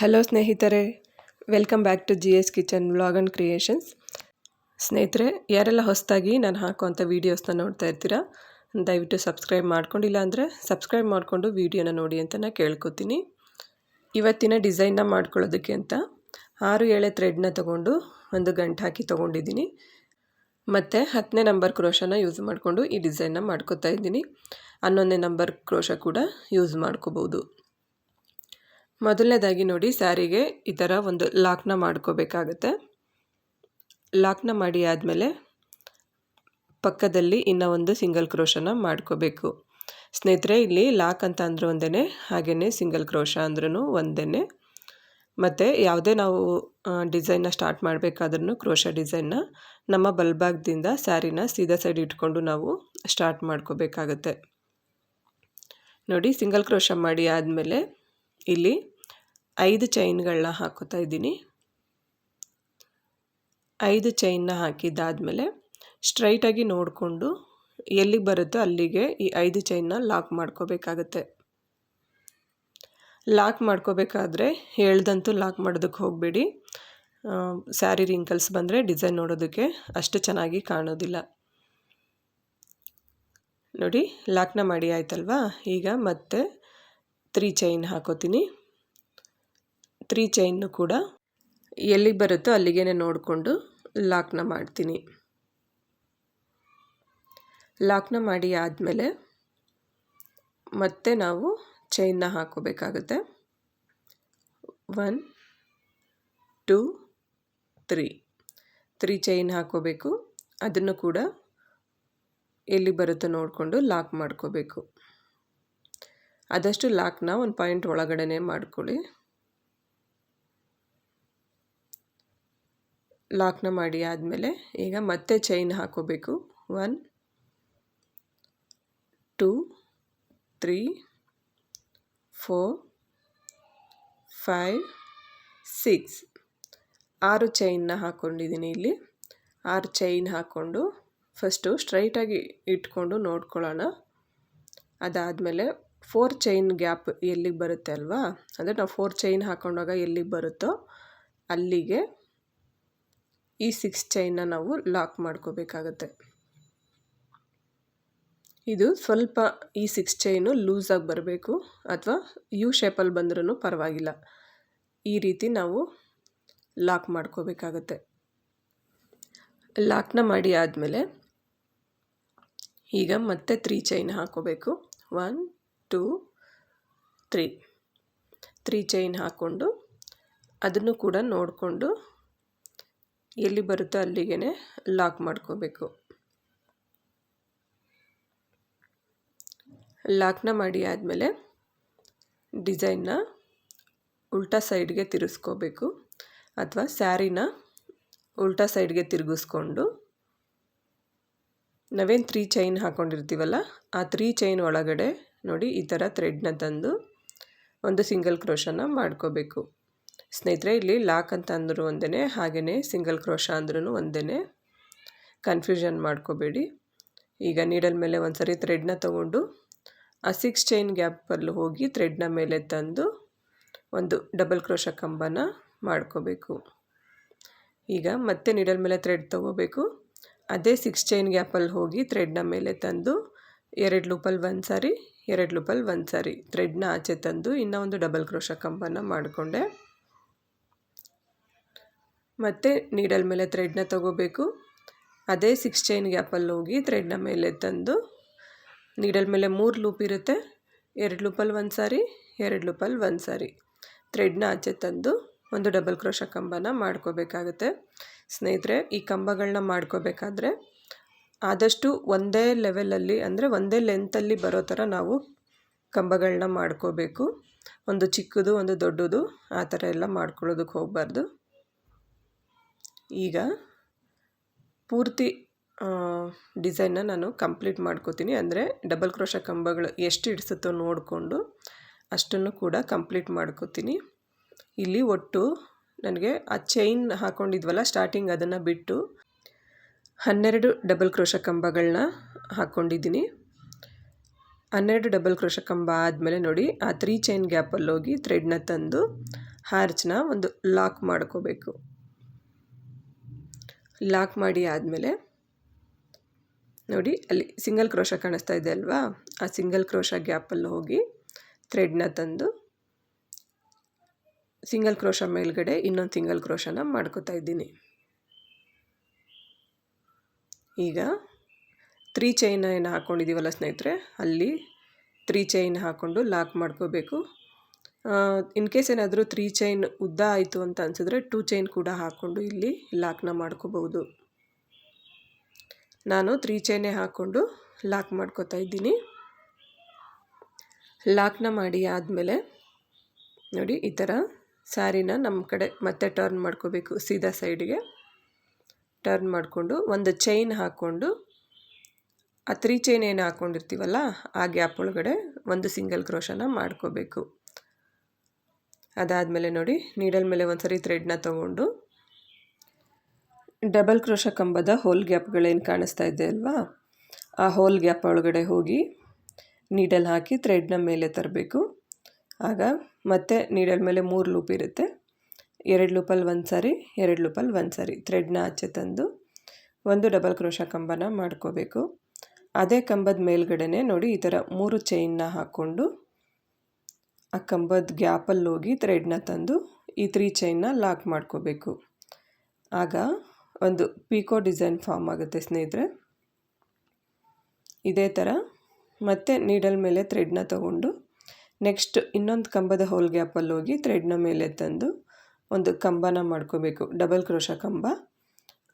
Hello ಸ್ನೇಹಿತರೆ. Welcome back to G S kitchen vlog and creations ಸ್ನೇಹಿತರೆ, ಯಾರೆಲ್ಲ ಹೊಸದಾಗಿ ನಾನು ಹಾಕುವಂಥ ವೀಡಿಯೋಸ್ನ ನೋಡ್ತಾ ಇರ್ತೀರಾ, ದಯವಿಟ್ಟು ಸಬ್ಸ್ಕ್ರೈಬ್ ಮಾಡ್ಕೊಂಡಿಲ್ಲ ಅಂದರೆ ಸಬ್ಸ್ಕ್ರೈಬ್ ಮಾಡಿಕೊಂಡು ವೀಡಿಯೋನ ನೋಡಿ ಅಂತ ನಾನು ಕೇಳ್ಕೊತೀನಿ. ಇವತ್ತಿನ ಡಿಸೈನ್ನ ಮಾಡ್ಕೊಳ್ಳೋದಕ್ಕೆ ಅಂತ ಆರು ಏಳೆ ಥ್ರೆಡ್ನ ತೊಗೊಂಡು ಒಂದು ಗಂಟು ಹಾಕಿ ತೊಗೊಂಡಿದ್ದೀನಿ. ಮತ್ತು ಹತ್ತನೇ ನಂಬರ್ ಕ್ರೋಶನ ಯೂಸ್ ಮಾಡಿಕೊಂಡು ಈ ಡಿಸೈನ್ನ ಮಾಡ್ಕೋತಾ ಇದ್ದೀನಿ. ಹನ್ನೊಂದನೇ ನಂಬರ್ ಕ್ರೋಶ ಕೂಡ ಯೂಸ್ ಮಾಡ್ಕೋಬೋದು. ಮೊದಲನೇದಾಗಿ ನೋಡಿ ಸ್ಯಾರಿಗೆ ಈ ಥರ ಒಂದು ಲಾಕ್ನ ಮಾಡ್ಕೋಬೇಕಾಗತ್ತೆ. ಲಾಕ್ನ ಮಾಡಿ ಆದಮೇಲೆ ಪಕ್ಕದಲ್ಲಿ ಇನ್ನು ಒಂದು ಸಿಂಗಲ್ ಕ್ರೋಶನ ಮಾಡ್ಕೋಬೇಕು. ಸ್ನೇಹಿತರೆ, ಇಲ್ಲಿ ಲಾಕ್ ಅಂತ ಅಂದರೂ ಒಂದೇ ಹಾಗೆಯೇ ಸಿಂಗಲ್ ಕ್ರೋಶ ಅಂದ್ರೂ ಒಂದೇ ಮತ್ತು ಯಾವುದೇ ನಾವು ಡಿಸೈನ್ನ ಸ್ಟಾರ್ಟ್ ಮಾಡಬೇಕಾದ್ರೂ ಕ್ರೋಶ ಡಿಸೈನ್ನ ನಮ್ಮ ಬಲ್ಭಾಗದಿಂದ ಸ್ಯಾರಿನ ಸೀದಾ ಸೈಡ್ ಇಟ್ಕೊಂಡು ನಾವು ಸ್ಟಾರ್ಟ್ ಮಾಡ್ಕೋಬೇಕಾಗತ್ತೆ. ನೋಡಿ, ಸಿಂಗಲ್ ಕ್ರೋಶ ಮಾಡಿ ಆದಮೇಲೆ ಇಲ್ಲಿ ಐದು ಚೈನ್ಗಳನ್ನ ಹಾಕೋತಾ ಇದ್ದೀನಿ. ಐದು ಚೈನ್ನ ಹಾಕಿದ್ದಾದಮೇಲೆ ಸ್ಟ್ರೈಟಾಗಿ ನೋಡಿಕೊಂಡು ಎಲ್ಲಿಗೆ ಬರುತ್ತೋ ಅಲ್ಲಿಗೆ ಈ ಐದು ಚೈನ್ನ ಲಾಕ್ ಮಾಡ್ಕೋಬೇಕಾಗತ್ತೆ. ಲಾಕ್ ಮಾಡ್ಕೋಬೇಕಾದ್ರೆ ಹೇಳ್ದಂತೂ ಲಾಕ್ ಮಾಡೋದಕ್ಕೆ ಹೋಗಬೇಡಿ. ಸ್ಯಾರಿ ರಿಂಕಲ್ಸ್ ಬಂದರೆ ಡಿಸೈನ್ ನೋಡೋದಕ್ಕೆ ಅಷ್ಟು ಚೆನ್ನಾಗಿ ಕಾಣೋದಿಲ್ಲ. ನೋಡಿ, ಲಾಕ್ನ ಮಾಡಿ ಆಯ್ತಲ್ವಾ? ಈಗ ಮತ್ತೆ ತ್ರೀ ಚೈನ್ ಹಾಕೋತೀನಿ. ತ್ರೀ ಚೈನ್ನು ಕೂಡ ಎಲ್ಲಿಗೆ ಬರುತ್ತೋ ಅಲ್ಲಿಗೆ ನೋಡಿಕೊಂಡು ಲಾಕ್ನ ಮಾಡ್ತೀನಿ. ಲಾಕ್ನ ಮಾಡಿ ಆದಮೇಲೆ ಮತ್ತೆ ನಾವು ಚೈನ್ನ ಹಾಕೋಬೇಕಾಗುತ್ತೆ. One, two, three. Three chain ಹಾಕೋಬೇಕು. ಅದನ್ನು ಕೂಡ ಎಲ್ಲಿ ಬರುತ್ತೋ ನೋಡಿಕೊಂಡು ಲಾಕ್ ಮಾಡ್ಕೋಬೇಕು. ಆದಷ್ಟು ಲಾಕ್ನ ಒಂದು ಪಾಯಿಂಟ್ ಒಳಗಡೆ ಮಾಡ್ಕೊಳ್ಳಿ. ಲಾಕ್ನ ಮಾಡಿ ಆದಮೇಲೆ ಈಗ ಮತ್ತೆ ಚೈನ್ ಹಾಕೋಬೇಕು. One two three four five six ಆರು ಚೈನ್ನ ಹಾಕ್ಕೊಂಡಿದ್ದೀನಿ ಇಲ್ಲಿ. ಆರು ಚೈನ್ ಹಾಕ್ಕೊಂಡು ಫಸ್ಟು ಸ್ಟ್ರೈಟಾಗಿ ಇಟ್ಕೊಂಡು ನೋಡ್ಕೊಳ್ಳೋಣ. ಅದಾದಮೇಲೆ ಫೋರ್ ಚೈನ್ ಗ್ಯಾಪ್ ಎಲ್ಲಿಗೆ ಬರುತ್ತೆ ಅಲ್ವಾ? ಅಂದರೆ ನಾವು ಫೋರ್ ಚೈನ್ ಹಾಕೊಂಡಾಗ ಎಲ್ಲಿಗೆ ಬರುತ್ತೋ ಅಲ್ಲಿಗೆ ಈ ಸಿಕ್ಸ್ ಚೈನ್ನ ನಾವು ಲಾಕ್ ಮಾಡ್ಕೋಬೇಕಾಗತ್ತೆ. ಇದು ಸ್ವಲ್ಪ ಈ ಸಿಕ್ಸ್ ಚೈನು ಲೂಸಾಗಿ ಬರಬೇಕು ಅಥವಾ ಯು ಶೇಪಲ್ಲಿ ಬಂದ್ರೂ ಪರವಾಗಿಲ್ಲ. ಈ ರೀತಿ ನಾವು ಲಾಕ್ ಮಾಡ್ಕೋಬೇಕಾಗತ್ತೆ. ಲಾಕ್ನ ಮಾಡಿ ಆದಮೇಲೆ ಈಗ ಮತ್ತೆ ತ್ರೀ ಚೈನ್ ಹಾಕೋಬೇಕು. One, two, three. Three chain ಹಾಕ್ಕೊಂಡು ಅದನ್ನು ಕೂಡ ನೋಡಿಕೊಂಡು ಎಲ್ಲಿ ಬರುತ್ತೋ ಅಲ್ಲಿಗೆ ಲಾಕ್ ಮಾಡ್ಕೋಬೇಕು. ಲಾಕ್ನ ಮಾಡಿ ಆದಮೇಲೆ ಡಿಸೈನ್ನ ಉಲ್ಟಾ ಸೈಡ್ಗೆ ತಿರುಗಿಸ್ಕೋಬೇಕು. ಅಥವಾ ಸ್ಯಾರಿನ ಉಲ್ಟಾ ಸೈಡ್ಗೆ ತಿರುಗಿಸ್ಕೊಂಡು ನಾವೇನು ತ್ರೀ ಚೈನ್ ಹಾಕ್ಕೊಂಡಿರ್ತೀವಲ್ಲ ಆ ತ್ರೀ ಚೈನ್ ಒಳಗಡೆ ನೋಡಿ ಈ ಥರ ಥ್ರೆಡ್ನ ತಂದು ಒಂದು ಸಿಂಗಲ್ ಕ್ರೋಶನ ಮಾಡ್ಕೋಬೇಕು. ಸ್ನೇಹಿತರೆ, ಇಲ್ಲಿ ಲಾಕ್ ಅಂತ ಅಂದರೂ ಒಂದೇ ಹಾಗೆಯೇ ಸಿಂಗಲ್ ಕ್ರೋಶ ಅಂದ್ರೂ ಒಂದೇ ಕನ್ಫ್ಯೂಷನ್ ಮಾಡ್ಕೋಬೇಡಿ. ಈಗ ನೀಡಲ್ ಮೇಲೆ ಒಂದು ಸರಿ ಥ್ರೆಡ್ನ ತೊಗೊಂಡು, ಆ ಸಿಕ್ಸ್ ಚೈನ್ ಗ್ಯಾಪಲ್ಲಿ ಹೋಗಿ ಥ್ರೆಡ್ನ ಮೇಲೆ ತಂದು, ಒಂದು ಡಬಲ್ ಕ್ರೋಶ ಕಂಬನ ಮಾಡ್ಕೋಬೇಕು. ಈಗ ಮತ್ತೆ ನೀಡಲ್ ಮೇಲೆ ಥ್ರೆಡ್ ತೊಗೋಬೇಕು. ಅದೇ ಸಿಕ್ಸ್ ಚೈನ್ ಗ್ಯಾಪಲ್ಲಿ ಹೋಗಿ ಥ್ರೆಡ್ನ ಮೇಲೆ ತಂದು, ಎರಡು ಲೂಪಲ್ಲಿ ಒಂದು ಸಾರಿ ಎರಡು ಲೂಪಲ್ಲಿ ಒಂದು ಸಾರಿ ಥ್ರೆಡ್ನ ಆಚೆ ತಂದು, ಇನ್ನೂ ಒಂದು ಡಬಲ್ ಕ್ರೋಶ ಕಂಬನ ಮಾಡಿಕೊಂಡೆ. ಮತ್ತು ನೀಡಲ್ ಮೇಲೆ ಥ್ರೆಡ್ನ ತಗೋಬೇಕು. ಅದೇ ಸಿಕ್ಸ್ ಚೈನ್ ಗ್ಯಾಪಲ್ಲಿ ಹೋಗಿ ಥ್ರೆಡ್ನ ಮೇಲೆ ತಂದು ನೀಡಲ್ ಮೇಲೆ ಮೂರು ಲೂಪ್ ಇರುತ್ತೆ. ಎರಡು ಲೂಪಲ್ಲಿ ಒಂದು ಸಾರಿ, ಎರಡು ಲೂಪಲ್ಲಿ ಒಂದು ಸಾರಿ. ಥ್ರೆಡ್ನ ಆಚೆ ತಂದು ಒಂದು ಡಬಲ್ ಕ್ರೋಶ ಕಂಬನ ಮಾಡ್ಕೋಬೇಕಾಗುತ್ತೆ. ಸ್ನೇಹಿತರೆ, ಈ ಕಂಬಗಳನ್ನ ಮಾಡ್ಕೋಬೇಕಾದ್ರೆ ಆದಷ್ಟು ಒಂದೇ ಲೆವೆಲಲ್ಲಿ ಅಂದರೆ ಒಂದೇ ಲೆಂತಲ್ಲಿ ಬರೋ ಥರ ನಾವು ಕಂಬಗಳನ್ನ ಮಾಡ್ಕೋಬೇಕು. ಒಂದು ಚಿಕ್ಕದು, ಒಂದು ದೊಡ್ಡದು, ಆ ಥರ ಎಲ್ಲ ಮಾಡ್ಕೊಳ್ಳೋದಕ್ಕೆ ಹೋಗಬಾರ್ದು. ಈಗ ಪೂರ್ತಿ ಡಿಸೈನ್ನ ನಾನು ಕಂಪ್ಲೀಟ್ ಮಾಡ್ಕೋತೀನಿ. ಅಂದರೆ ಡಬಲ್ ಕ್ರೋಶ ಕಂಬಗಳು ಎಷ್ಟು ಹಿಡಿಸುತ್ತೋ ನೋಡಿಕೊಂಡು ಅಷ್ಟನ್ನು ಕೂಡ ಕಂಪ್ಲೀಟ್ ಮಾಡ್ಕೋತೀನಿ. ಇಲ್ಲಿ ಒಟ್ಟು ನನಗೆ ಆ ಚೈನ್ ಹಾಕ್ಕೊಂಡಿದ್ವಲ್ಲ ಸ್ಟಾರ್ಟಿಂಗ್ ಅದನ್ನು ಬಿಟ್ಟು ಹನ್ನೆರಡು ಡಬಲ್ ಕ್ರೋಶ ಕಂಬಗಳನ್ನ ಹಾಕ್ಕೊಂಡಿದ್ದೀನಿ ಹನ್ನೆರಡು ಡಬಲ್ ಕ್ರೋಶ ಕಂಬ ಆದಮೇಲೆ ನೋಡಿ, ಆ ತ್ರೀ ಚೈನ್ ಗ್ಯಾಪಲ್ಲಿ ಹೋಗಿ ಥ್ರೆಡ್ನ ತಂದು ಹಾರ್ಚ್ನ ಒಂದು ಲಾಕ್ ಮಾಡ್ಕೋಬೇಕು. ಲಾಕ್ ಮಾಡಿ ಆದಮೇಲೆ ನೋಡಿ ಅಲ್ಲಿ ಸಿಂಗಲ್ ಕ್ರೋಶ ಕಾಣಿಸ್ತಾ ಇದೆ ಅಲ್ವಾ? ಆ ಸಿಂಗಲ್ ಕ್ರೋಶ ಗ್ಯಾಪಲ್ಲಿ ಹೋಗಿ ಥ್ರೆಡ್ನ ತಂದು ಸಿಂಗಲ್ ಕ್ರೋಶ ಮೇಲ್ಗಡೆ ಇನ್ನೊಂದು ಸಿಂಗಲ್ ಕ್ರೋಶನ ಮಾಡ್ಕೋತಾ ಇದ್ದೀನಿ. ಈಗ ತ್ರೀ ಚೈನ್ ಏನು ಹಾಕ್ಕೊಂಡಿದ್ದೀವಲ್ಲ ಸ್ನೇಹಿತರೆ, ಅಲ್ಲಿ ತ್ರೀ ಚೈನ್ ಹಾಕ್ಕೊಂಡು ಲಾಕ್ ಮಾಡ್ಕೋಬೇಕು. ಇನ್ ಕೇಸ್ ಏನಾದರೂ ತ್ರೀ ಚೈನ್ ಉದ್ದ ಆಯಿತು ಅಂತ ಅನಿಸಿದ್ರೆ ಟೂ ಚೈನ್ ಕೂಡ ಹಾಕ್ಕೊಂಡು ಇಲ್ಲಿ ಲಾಕ್ನ ಮಾಡ್ಕೋಬಹುದು. ನಾನು ತ್ರೀ ಚೈನೇ ಹಾಕ್ಕೊಂಡು ಲಾಕ್ ಮಾಡ್ಕೋತಾ ಇದ್ದೀನಿ. ಲಾಕ್ನ ಮಾಡಿ ಆದಮೇಲೆ ನೋಡಿ ಈ ಥರ ಸ್ಯಾರಿನ ನಮ್ಮ ಕಡೆ ಮತ್ತೆ ಟರ್ನ್ ಮಾಡ್ಕೋಬೇಕು ಸೀದಾ ಸೈಡ್ಗೆ ಟರ್ನ್ ಮಾಡಿಕೊಂಡು ಒಂದು ಚೈನ್ ಹಾಕ್ಕೊಂಡು ಆ ತ್ರೀ ಚೈನ್ ಏನು ಹಾಕ್ಕೊಂಡಿರ್ತೀವಲ್ಲ ಆ ಗ್ಯಾಪ್ ಒಳಗಡೆ ಒಂದು ಸಿಂಗಲ್ ಕ್ರೋಶನ ಮಾಡ್ಕೋಬೇಕು. ಅದಾದಮೇಲೆ ನೋಡಿ ನೀಡಲ್ ಮೇಲೆ ಒಂದು ಸರಿ ಥ್ರೆಡ್ನ ತೊಗೊಂಡು ಡಬಲ್ ಕ್ರೋಶ ಕಂಬದ ಹೋಲ್ ಗ್ಯಾಪ್ಗಳೇನು ಕಾಣಿಸ್ತಾ ಇದೆ ಅಲ್ವಾ? ಆ ಹೋಲ್ ಗ್ಯಾಪ್ ಒಳಗಡೆ ಹೋಗಿ ನೀಡಲ್ ಹಾಕಿ ಥ್ರೆಡ್ನ ಮೇಲೆ ತರಬೇಕು. ಆಗ ಮತ್ತೆ ನೀಡಲ್ ಮೇಲೆ ಮೂರು ಲೂಪ್ ಇರುತ್ತೆ. ಎರಡು ಲೂಪಲ್ಲಿ ಒಂದು ಸಾರಿ ಎರಡು ಲೂಪಲ್ಲಿ ಒಂದು ಸಾರಿ ಥ್ರೆಡ್ನ ಆಚೆ ತಂದು ಒಂದು ಡಬಲ್ ಕ್ರೋಶ ಕಂಬನ ಮಾಡ್ಕೋಬೇಕು. ಅದೇ ಕಂಬದ ಮೇಲ್ಗಡೆನೆ ನೋಡಿ, ಈ ಥರ ಮೂರು ಚೈನ್ನ ಹಾಕ್ಕೊಂಡು ಆ ಕಂಬದ ಗ್ಯಾಪಲ್ಲಿ ಹೋಗಿ ಥ್ರೆಡ್ನ ತಂದು ಈ ತ್ರೀ ಚೈನ್ನ ಲಾಕ್ ಮಾಡ್ಕೋಬೇಕು. ಆಗ ಒಂದು ಪೀಕೋ ಡಿಸೈನ್ ಫಾರ್ಮ್ ಆಗುತ್ತೆ ಸ್ನೇಹಿತರೆ. ಇದೇ ಥರ ಮತ್ತೆ ನೀಡಲ್ ಮೇಲೆ ಥ್ರೆಡ್ನ ತಗೊಂಡು ನೆಕ್ಸ್ಟ್ ಇನ್ನೊಂದು ಕಂಬದ ಹೋಲ್ ಗ್ಯಾಪಲ್ಲಿ ಹೋಗಿ ಥ್ರೆಡ್ನ ಮೇಲೆ ತಂದು ಒಂದು ಕಂಬನ ಮಾಡ್ಕೋಬೇಕು, ಡಬಲ್ ಕ್ರೋಶ ಕಂಬ.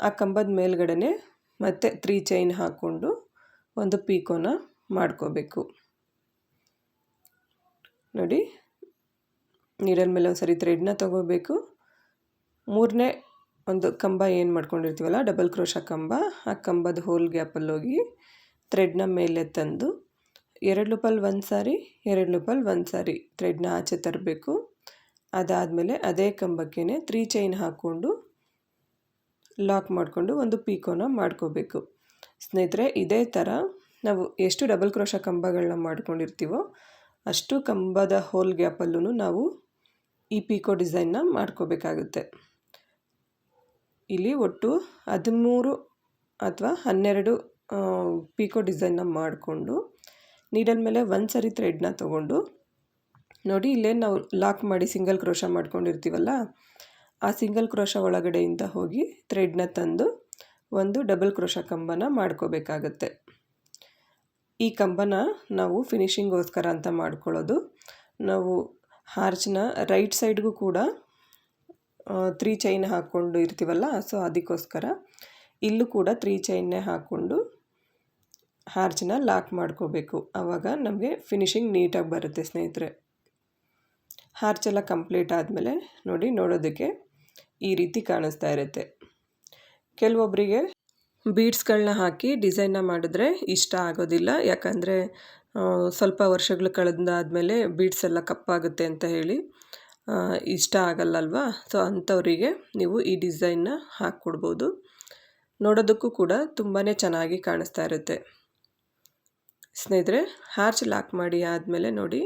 ಆ ಕಂಬದ ಮೇಲ್ಗಡೆ ಮತ್ತೆ ತ್ರೀ ಚೈನ್ ಹಾಕ್ಕೊಂಡು ಒಂದು ಪೀಕೋನ ಮಾಡ್ಕೋಬೇಕು. ನೋಡಿ, ನೀರಲ್ಲಿ ಮೇಲೆ ಒಂದು ಸರಿ ಥ್ರೆಡ್ನ ತೊಗೋಬೇಕು. ಮೂರನೇ ಒಂದು ಕಂಬ ಏನು ಮಾಡ್ಕೊಂಡಿರ್ತೀವಲ್ಲ ಡಬಲ್ ಕ್ರೋಶ ಕಂಬ, ಆ ಕಂಬದ ಹೋಲ್ ಗ್ಯಾಪಲ್ಲಿ ಹೋಗಿ ಥ್ರೆಡ್ನ ಮೇಲೆ ತಂದು, ಎರಡು ಲೂಪಲ್ಲಿ ಒಂದು ಸಾರಿ, ಎರಡು ಲೂಪಲ್ಲಿ ಒಂದು ಸಾರಿ ಥ್ರೆಡ್ನ ಆಚೆ ತರಬೇಕು. ಅದಾದಮೇಲೆ ಅದೇ ಕಂಬಕ್ಕೇ ತ್ರೀ ಚೈನ್ ಹಾಕ್ಕೊಂಡು ಲಾಕ್ ಮಾಡಿಕೊಂಡು ಒಂದು ಪೀಕೋನ ಮಾಡ್ಕೋಬೇಕು. ಸ್ನೇಹಿತರೆ, ಇದೇ ಥರ ನಾವು ಎಷ್ಟು ಡಬಲ್ ಕ್ರೋಶ ಕಂಬಗಳನ್ನ ಮಾಡ್ಕೊಂಡಿರ್ತೀವೋ ಅಷ್ಟು ಕಂಬದ ಹೋಲ್ ಗ್ಯಾಪಲ್ಲೂ ನಾವು ಈ ಪಿಕೋ ಡಿಸೈನ್ನ ಮಾಡ್ಕೋಬೇಕಾಗುತ್ತೆ. ಇಲ್ಲಿ ಒಟ್ಟು ಹದಿಮೂರು ಅಥವಾ ಹನ್ನೆರಡು ಪಿಕೋ ಡಿಸೈನ್ನ ಮಾಡಿಕೊಂಡು ನೀಡಲ್ ಮೇಲೆ ಒಂದು ಸರಿ ಥ್ರೆಡ್ನ ತೊಗೊಂಡು ನೋಡಿ ಇಲ್ಲೇ ನಾವು ಲಾಕ್ ಮಾಡಿ ಸಿಂಗಲ್ ಕ್ರೋಶ ಮಾಡ್ಕೊಂಡಿರ್ತೀವಲ್ಲ, ಆ ಸಿಂಗಲ್ ಕ್ರೋಶ ಒಳಗಡೆಯಿಂದ ಹೋಗಿ ಥ್ರೆಡ್ನ ತಂದು ಒಂದು ಡಬಲ್ ಕ್ರೋಶ ಕಂಬನ ಮಾಡ್ಕೋಬೇಕಾಗತ್ತೆ. ಈ ಕಂಬನ ನಾವು ಫಿನಿಷಿಂಗೋಸ್ಕರ ಅಂತ ಮಾಡ್ಕೊಳ್ಳೋದು. ನಾವು ಹಾರ್ಚ್ನ ರೈಟ್ ಸೈಡ್ಗೂ ಕೂಡ ತ್ರೀ ಚೈನ್ ಹಾಕ್ಕೊಂಡು ಇರ್ತೀವಲ್ಲ ಸೊ ಅದಕ್ಕೋಸ್ಕರ ಇಲ್ಲೂ ಕೂಡ ತ್ರೀ ಚೈನ್ನೇ ಹಾಕ್ಕೊಂಡು ಹಾರ್ಚನ್ನ ಲಾಕ್ ಮಾಡ್ಕೋಬೇಕು. ಆವಾಗ ನಮಗೆ ಫಿನಿಶಿಂಗ್ ನೀಟಾಗಿ ಬರುತ್ತೆ ಸ್ನೇಹಿತರೆ. ಹಾರ್ಚೆಲ್ಲ ಕಂಪ್ಲೀಟ್ ಆದಮೇಲೆ ನೋಡಿ, ನೋಡೋದಕ್ಕೆ ಈ ರೀತಿ ಕಾಣಿಸ್ತಾ ಇರುತ್ತೆ. ಕೆಲವೊಬ್ಬರಿಗೆ ಬೀಡ್ಸ್ಗಳನ್ನ ಹಾಕಿ ಡಿಸೈನ್ನ ಮಾಡಿದ್ರೆ ಇಷ್ಟ ಆಗೋದಿಲ್ಲ. ಯಾಕಂದರೆ ಸ್ವಲ್ಪ ವರ್ಷಗಳು ಕಳೆದಾದಮೇಲೆ ಬೀಡ್ಸ್ ಎಲ್ಲ ಕಪ್ಪಾಗುತ್ತೆ ಅಂತ ಹೇಳಿ ಇಷ್ಟ ಆಗಲ್ಲಲ್ವಾ? ಸೊ, ಅಂಥವರಿಗೆ ನೀವು ಈ ಡಿಸೈನ್ನ ಹಾಕ್ಕೊಡ್ಬೋದು. ನೋಡೋದಕ್ಕೂ ಕೂಡ ತುಂಬಾ ಚೆನ್ನಾಗಿ ಕಾಣಿಸ್ತಾ ಇರುತ್ತೆ. ಸ್ನೇಹಿತರೆ ಹಾರ್ಚ್ ಲಾಕ್ ಮಾಡಿ ಆದಮೇಲೆ ನೋಡಿ,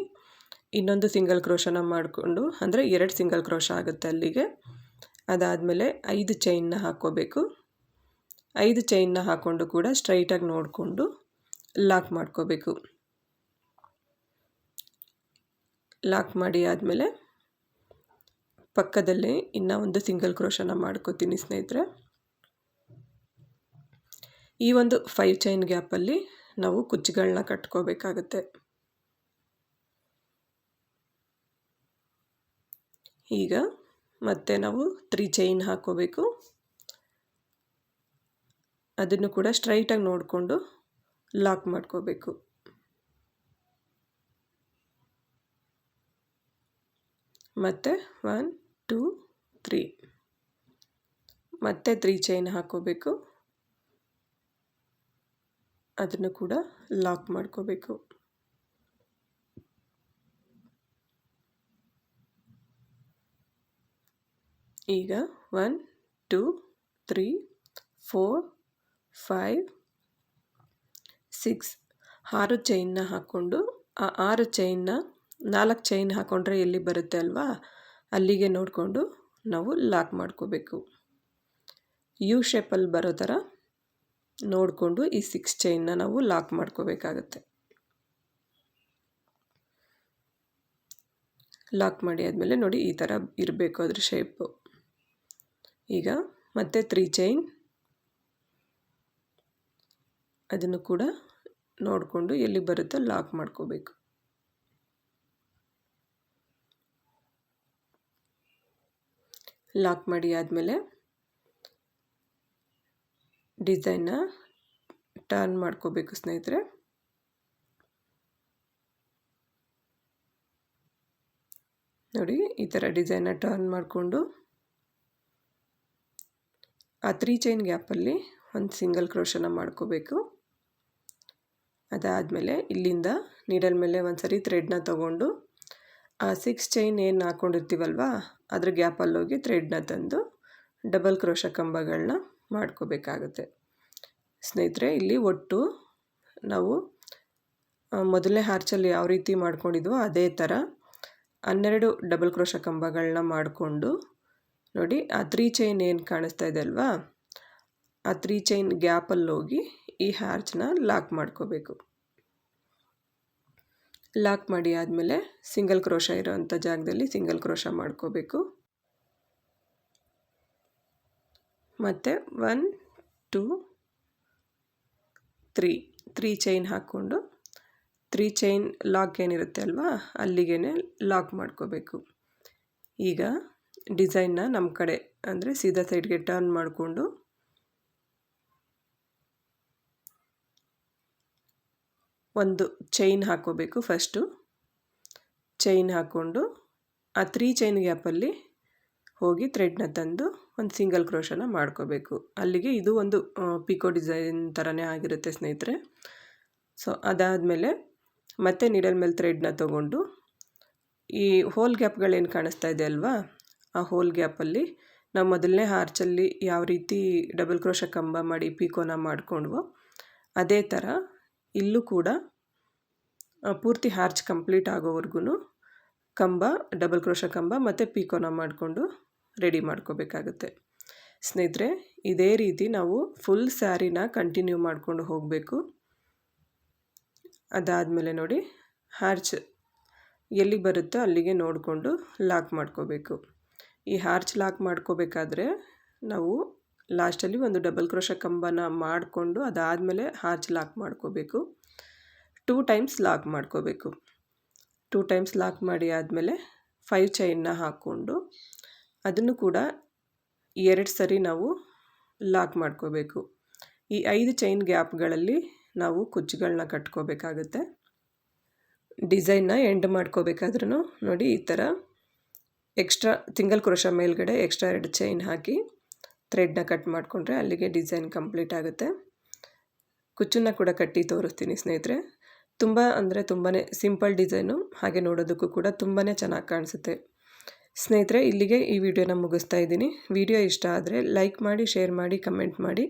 ಇನ್ನೊಂದು ಸಿಂಗಲ್ ಕ್ರೋಶನ ಮಾಡಿಕೊಂಡು, ಅಂದರೆ ಎರಡು ಸಿಂಗಲ್ ಕ್ರೋಶ ಆಗುತ್ತೆ ಅಲ್ಲಿಗೆ. ಅದಾದಮೇಲೆ ಐದು ಚೈನ್ನ ಹಾಕ್ಕೋಬೇಕು. ಐದು ಚೈನ್ನ ಹಾಕ್ಕೊಂಡು ಕೂಡ ಸ್ಟ್ರೈಟಾಗಿ ನೋಡಿಕೊಂಡು ಲಾಕ್ ಮಾಡ್ಕೋಬೇಕು. ಲಾಕ್ ಮಾಡಿ ಆದಮೇಲೆ ಪಕ್ಕದಲ್ಲೇ ಇನ್ನೂ ಒಂದು ಸಿಂಗಲ್ ಕ್ರೋಶನ ಮಾಡ್ಕೋತೀನಿ ಸ್ನೇಹಿತರೆ. ಈ ಒಂದು ಫೈವ್ ಚೈನ್ ಗ್ಯಾಪಲ್ಲಿ ನಾವು ಕುಚ್ಚುಗಳನ್ನ ಕಟ್ಕೋಬೇಕಾಗತ್ತೆ. ಈಗ ಮತ್ತೆ ನಾವು ತ್ರೀ ಚೈನ್ ಹಾಕೋಬೇಕು ಅದನ್ನು ಕೂಡ ಸ್ಟ್ರೈಟಾಗಿ ನೋಡಿಕೊಂಡು ಲಾಕ್ ಮಾಡ್ಕೋಬೇಕು. ಮತ್ತು ಒನ್ ಟೂ ತ್ರೀ ಮತ್ತೆ ತ್ರೀ ಚೈನ್ ಹಾಕೋಬೇಕು. ಅದನ್ನು ಕೂಡ ಲಾಕ್ ಮಾಡ್ಕೋಬೇಕು. ಈಗ one two three four five six ಆರು ಚೈನ್ನ ಹಾಕ್ಕೊಂಡು, ಆ ಆರು ಚೈನ್ನ ನಾಲ್ಕು ಚೈನ್ ಹಾಕ್ಕೊಂಡ್ರೆ ಎಲ್ಲಿ ಬರುತ್ತೆ ಅಲ್ವಾ? ಅಲ್ಲಿಗೆ ನೋಡಿಕೊಂಡು ನಾವು ಲಾಕ್ ಮಾಡ್ಕೋಬೇಕು. ಯು ಶೇಪಲ್ಲಿ ಬರೋ ಥರ ನೋಡಿಕೊಂಡು ಈ ಸಿಕ್ಸ್ ಚೈನ್ನ ನಾವು ಲಾಕ್ ಮಾಡ್ಕೋಬೇಕಾಗತ್ತೆ. ಲಾಕ್ ಮಾಡಿ ಆದಮೇಲೆ ನೋಡಿ ಈ ಥರ ಇರಬೇಕು ಅದ್ರ ಶೇಪು ಈಗ ಮತ್ತೆ ತ್ರೀ ಚೈನ್ ಅದನ್ನು ಕೂಡ ನೋಡಿಕೊಂಡು ಎಲ್ಲಿ ಬರುತ್ತೋ ಲಾಕ್ ಮಾಡ್ಕೋಬೇಕು. ಲಾಕ್ ಮಾಡಿ ಆದಮೇಲೆ ಡಿಸೈನ್ನ ಟರ್ನ್ ಮಾಡ್ಕೋಬೇಕು ಸ್ನೇಹಿತರೆ. ನೋಡಿ, ಈ ಥರ ಡಿಸೈನ್ನ ಟರ್ನ್ ಮಾಡಿಕೊಂಡು ಆ ತ್ರೀ ಚೈನ್ ಗ್ಯಾಪಲ್ಲಿ ಒಂದು ಸಿಂಗಲ್ ಕ್ರೋಶನ ಮಾಡ್ಕೋಬೇಕು. ಅದಾದಮೇಲೆ ಇಲ್ಲಿಂದ ನೀಡಲ್ ಮೇಲೆ ಒಂದು ಸರಿ ಥ್ರೆಡ್ನ ತೊಗೊಂಡು, ಆ ಸಿಕ್ಸ್ ಚೈನ್ ಏನು ಹಾಕ್ಕೊಂಡಿರ್ತೀವಲ್ವ ಅದ್ರ ಹೋಗಿ ಥ್ರೆಡ್ನ ತಂದು ಡಬಲ್ ಕ್ರೋಶ ಕಂಬಗಳನ್ನ ಮಾಡ್ಕೋಬೇಕಾಗುತ್ತೆ. ಸ್ನೇಹಿತರೆ, ಇಲ್ಲಿ ಒಟ್ಟು ನಾವು ಮೊದಲನೇ ಹಾರ್ಚಲ್ಲಿ ಯಾವ ರೀತಿ ಮಾಡ್ಕೊಂಡಿದ್ವೋ ಅದೇ ಥರ ಹನ್ನೆರಡು ಡಬಲ್ ಕ್ರೋಶ ಕಂಬಗಳನ್ನ ಮಾಡಿಕೊಂಡು, ನೋಡಿ ಆ ತ್ರೀ ಚೈನ್ ಏನು ಕಾಣಿಸ್ತಾ ಇದೆ ಅಲ್ವಾ, ಆ ತ್ರೀ ಚೈನ್ ಗ್ಯಾಪಲ್ಲಿ ಹೋಗಿ ಈ ಹಾರ್ಚನ್ನ ಲಾಕ್ ಮಾಡ್ಕೋಬೇಕು. ಲಾಕ್ ಮಾಡಿ ಆದಮೇಲೆ ಸಿಂಗಲ್ ಕ್ರೋಶ ಇರೋವಂಥ ಜಾಗದಲ್ಲಿ ಸಿಂಗಲ್ ಕ್ರೋಶ ಮಾಡ್ಕೋಬೇಕು. ಮತ್ತು one, two, three three chain ಹಾಕ್ಕೊಂಡು, ತ್ರೀ ಚೈನ್ ಲಾಕ್ ಏನಿರುತ್ತೆ ಅಲ್ವಾ ಅಲ್ಲಿಗೆ ಲಾಕ್ ಮಾಡ್ಕೋಬೇಕು. ಈಗ ಡಿಸೈನ್ನ ನಮ್ಮ ಕಡೆ, ಅಂದರೆ ಸೀದಾ ಸೈಡ್ಗೆ ಟರ್ನ್ ಮಾಡಿಕೊಂಡು ಒಂದು ಚೈನ್ ಹಾಕ್ಕೋಬೇಕು ಫಸ್ಟು ಚೈನ್ ಹಾಕ್ಕೊಂಡು ಆ ತ್ರೀ ಚೈನ್ ಗ್ಯಾಪಲ್ಲಿ ಹೋಗಿ ಥ್ರೆಡ್ನ ತಂದು ಒಂದು ಸಿಂಗಲ್ ಕ್ರೋಶನ ಮಾಡ್ಕೋಬೇಕು. ಅಲ್ಲಿಗೆ ಇದು ಒಂದು ಪಿಕೋ ಡಿಸೈನ್ ಥರನೇ ಆಗಿರುತ್ತೆ ಸ್ನೇಹಿತರೆ. ಸೊ ಅದಾದಮೇಲೆ ಮತ್ತೆ ನೀಡಲ್ ಮೇಲೆ ಥ್ರೆಡ್ನ ತೊಗೊಂಡು ಈ ಹೋಲ್ ಗ್ಯಾಪ್ಗಳೇನು ಕಾಣಿಸ್ತಾ ಇದೆ ಅಲ್ವಾ? ಆ ಹೋಲ್ ಗ್ಯಾಪಲ್ಲಿ ನಾವು ಮೊದಲನೇ ಹಾರ್ಚಲ್ಲಿ ಯಾವ ರೀತಿ ಡಬಲ್ ಕ್ರೋಶ ಕಂಬ ಮಾಡಿ ಪಿಕೋನ ಮಾಡಿಕೊಂಡ್ವೋ, ಅದೇ ಥರ ಇಲ್ಲೂ ಕೂಡ ಪೂರ್ತಿ ಹಾರ್ಚ್ ಕಂಪ್ಲೀಟ್ ಆಗೋವರೆಗೂ ಕಂಬ, ಡಬಲ್ ಕ್ರೋಶ ಕಂಬ ಮತ್ತು ಪೀಕೋನ ಮಾಡಿಕೊಂಡು ರೆಡಿ ಮಾಡ್ಕೋಬೇಕಾಗುತ್ತೆ. ಸ್ನೇಹಿತರೆ, ಇದೇ ರೀತಿ ನಾವು ಫುಲ್ ಸ್ಯಾರಿನ ಕಂಟಿನ್ಯೂ ಮಾಡಿಕೊಂಡು ಹೋಗಬೇಕು. ಅದಾದಮೇಲೆ ನೋಡಿ, ಹಾರ್ಚ್ ಎಲ್ಲಿ ಬರುತ್ತೋ ಅಲ್ಲಿಗೆ ನೋಡಿಕೊಂಡು ಲಾಕ್ ಮಾಡ್ಕೋಬೇಕು. ಈ ಹಾರ್ಚ್ ಲಾಕ್ ಮಾಡ್ಕೋಬೇಕಾದ್ರೆ ನಾವು ಲಾಸ್ಟಲ್ಲಿ ಒಂದು ಡಬಲ್ ಕ್ರೋಶ ಕಂಬನ ಮಾಡಿಕೊಂಡು ಅದಾದಮೇಲೆ ಹಾರ್ಚ್ ಲಾಕ್ ಮಾಡ್ಕೋಬೇಕು. ಟೂ ಟೈಮ್ಸ್ ಲಾಕ್ ಮಾಡ್ಕೋಬೇಕು. ಟೂ ಟೈಮ್ಸ್ ಲಾಕ್ ಮಾಡಿ ಆದಮೇಲೆ ಫೈವ್ ಚೈನ್ನ ಹಾಕ್ಕೊಂಡು ಅದನ್ನು ಕೂಡ ಎರಡು ಸರಿ ನಾವು ಲಾಕ್ ಮಾಡ್ಕೋಬೇಕು. ಈ ಐದು ಚೈನ್ ಗ್ಯಾಪ್ಗಳಲ್ಲಿ ನಾವು ಕುಚ್ಚುಗಳನ್ನ ಕಟ್ಕೋಬೇಕಾಗುತ್ತೆ. ಡಿಸೈನ್ನ ಎಂಡ್ ಮಾಡ್ಕೋಬೇಕಾದ್ರೂ ನೋಡಿ ಈ ಥರ ಎಕ್ಸ್ಟ್ರಾ ಸಿಂಗಲ್ ಕ್ರೋಶ ಮೇಲ್ಗಡೆ ಎಕ್ಸ್ಟ್ರಾ ಎರಡು ಚೈನ್ ಹಾಕಿ ಥ್ರೆಡ್ನ ಕಟ್ ಮಾಡಿಕೊಂಡ್ರೆ ಅಲ್ಲಿಗೆ ಡಿಸೈನ್ ಕಂಪ್ಲೀಟ್ ಆಗುತ್ತೆ. ಕುಚ್ಚನ್ನ ಕೂಡ ಕಟ್ಟಿ ತೋರಿಸ್ತೀನಿ ಸ್ನೇಹಿತರೆ. ತುಂಬ ಅಂದರೆ ತುಂಬಾ ಸಿಂಪಲ್ ಡಿಸೈನು, ಹಾಗೆ ನೋಡೋದಕ್ಕೂ ಕೂಡ ತುಂಬಾ ಚೆನ್ನಾಗಿ ಕಾಣಿಸುತ್ತೆ. ಸ್ನೇಹಿತರೆ, ಇಲ್ಲಿಗೆ ಈ ವಿಡಿಯೋನ ಮುಗಿಸ್ತಾ ಇದ್ದೀನಿ. ವಿಡಿಯೋ ಇಷ್ಟ ಆದರೆ ಲೈಕ್ ಮಾಡಿ, ಶೇರ್ ಮಾಡಿ, ಕಮೆಂಟ್ ಮಾಡಿ.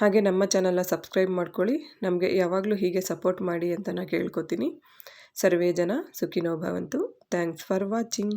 ಹಾಗೆ ನಮ್ಮ ಚಾನಲ್ನ ಸಬ್ಸ್ಕ್ರೈಬ್ ಮಾಡ್ಕೊಳ್ಳಿ. ನಮಗೆ ಯಾವಾಗಲೂ ಹೀಗೆ ಸಪೋರ್ಟ್ ಮಾಡಿ ಅಂತ ನಾನು ಕೇಳ್ಕೊತೀನಿ. ಸರ್ವೇ ಜನ ಸುಖಿನೋ ಭವಂತು. Thanks for watching.